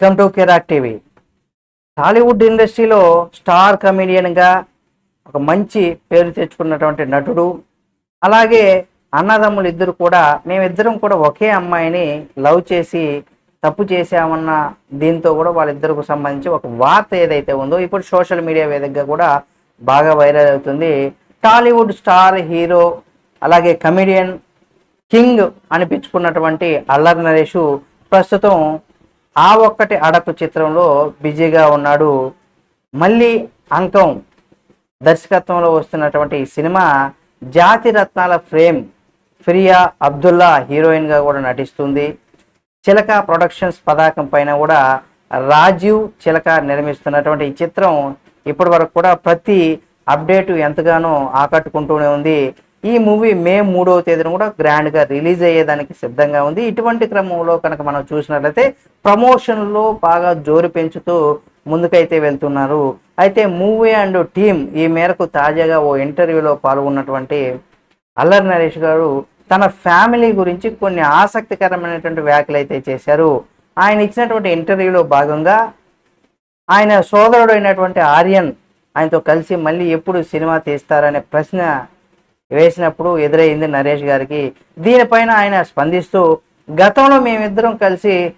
Welcome to Kirak TV. Tollywood ఇండస్ట్రీలో star కమెడియన్గా ఒక మంచి పేరు తెచ్చుకున్నటువంటి నటుడు అలాగే అన్నదమ్ములు ఇద్దరు కూడా మేమిద్దరం కూడా ఒకే అమ్మాయిని లవ్ చేసి తప్పు చేశామన్న దీంతో కూడా వాళ్ళిద్దరికి సంబంధించి ఒక వార్త ఏదైతే ఉందో ఇప్పుడు సోషల్ మీడియా వేదికగా కూడా బాగా వైరల్ అవుతుంది. టాలీవుడ్ స్టార్ హీరో అలాగే కమెడియన్ కింగ్ అనిపించుకున్నటువంటి అల్లర్ నరేషు ప్రస్తుతం ఆ ఒక్కటి అడపు చిత్రంలో బిజీగా ఉన్నాడు. మళ్ళీ అంకం దర్శకత్వంలో వస్తున్నటువంటి ఈ సినిమా జాతి రత్నాల ఫ్రేమ్ ఫిరియా అబ్దుల్లా హీరోయిన్గా కూడా నటిస్తుంది. చిలక ప్రొడక్షన్స్ పతాకం పైన కూడా రాజీవ్ చిలక నిర్మిస్తున్నటువంటి ఈ చిత్రం ఇప్పటి వరకు కూడా ప్రతి అప్డేటు ఎంతగానో ఆకట్టుకుంటూనే ఉంది. ఈ మూవీ మే మూడవ తేదీన కూడా గ్రాండ్గా రిలీజ్ అయ్యేదానికి సిద్ధంగా ఉంది. ఇటువంటి క్రమంలో కనుక మనం చూసినట్లయితే ప్రమోషన్లో బాగా జోరు పెంచుతూ ముందుకైతే వెళ్తున్నారు. అయితే మూవీ అండ్ టీమ్ ఈ మేరకు తాజాగా ఓ ఇంటర్వ్యూలో పాల్గొన్నటువంటి అల్లరి నరేష్ గారు తన ఫ్యామిలీ గురించి కొన్ని ఆసక్తికరమైనటువంటి వ్యాఖ్యలు అయితే చేశారు. ఆయన ఇచ్చినటువంటి ఇంటర్వ్యూలో భాగంగా ఆయన సోదరుడు అయినటువంటి ఆర్యన్ ఆయనతో కలిసి మళ్ళీ ఎప్పుడు సినిమా తీస్తారనే ప్రశ్న వేసినప్పుడు ఎదురైంది నరేష్ గారికి. దీనిపైన ఆయన స్పందిస్తూ గతంలో మేమిద్దరం కలిసి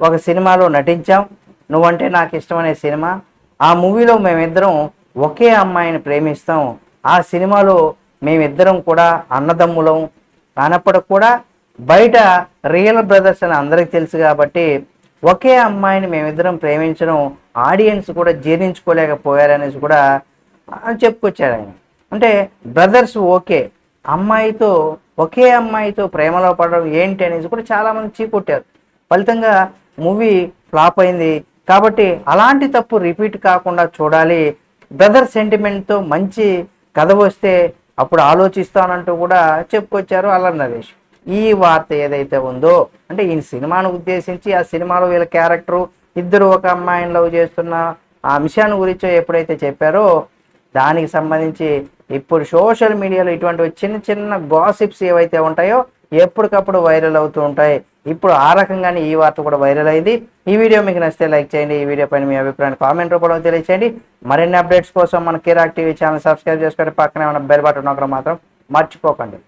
ఒక సినిమాలో నటించాం. నువ్వంటే నాకు ఇష్టమనే సినిమా. ఆ మూవీలో మేమిద్దరం ఒకే అమ్మాయిని ప్రేమిస్తాం. ఆ సినిమాలో మేమిద్దరం కూడా అన్నదమ్ములం. కానప్పుడు కూడా బయట రియల్ బ్రదర్స్ అని అందరికీ తెలుసు కాబట్టి ఒకే అమ్మాయిని మేమిద్దరం ప్రేమించడం ఆడియన్స్ కూడా జీర్ణించుకోలేకపోయారనేసి కూడా చెప్పుకొచ్చారు ఆయన. అంటే బ్రదర్స్ ఓకే అమ్మాయితో ఒకే అమ్మాయితో ప్రేమలో పడడం ఏంటి అనేసి కూడా చాలామంది చీకొట్టారు. ఫలితంగా మూవీ ఫ్లాప్ అయింది. కాబట్టి అలాంటి తప్పు రిపీట్ కాకుండా చూడాలి. బ్రదర్ సెంటిమెంట్తో మంచి కథ వస్తే అప్పుడు ఆలోచిస్తానంటూ కూడా చెప్పుకొచ్చారు అల్లరి నరేష్. ఈ వార్త ఏదైతే ఉందో అంటే ఈ సినిమాను ఉద్దేశించి ఆ సినిమాలో వీళ్ళ క్యారెక్టరు ఇద్దరు ఒక అమ్మాయిని లవ్ చేస్తున్న ఆ అంశాన్ని గురించి ఎప్పుడైతే చెప్పారో దానికి సంబంధించి ఇప్పుడు సోషల్ మీడియాలో ఇటువంటి చిన్న చిన్న గాసిప్స్ ఏవైతే ఉంటాయో ఎప్పటికప్పుడు వైరల్ అవుతూ ఉంటాయి. ఇప్పుడు ఆ రకంగానే ఈ వార్త కూడా వైరల్ అయింది. ఈ వీడియో మీకు నచ్చితే లైక్ చేయండి. ఈ వీడియో పైన మీ అభిప్రాయాన్ని కామెంట్ రూపంలో తెలియచేయండి. మరిన్ని అప్డేట్స్ కోసం మన కిరాక్ టీవీ ఛానల్ సబ్స్క్రైబ్ చేసుకొని పక్కనే ఉన్న బెల్ బటన్ నొక్కడం మాత్రం మర్చిపోకండి.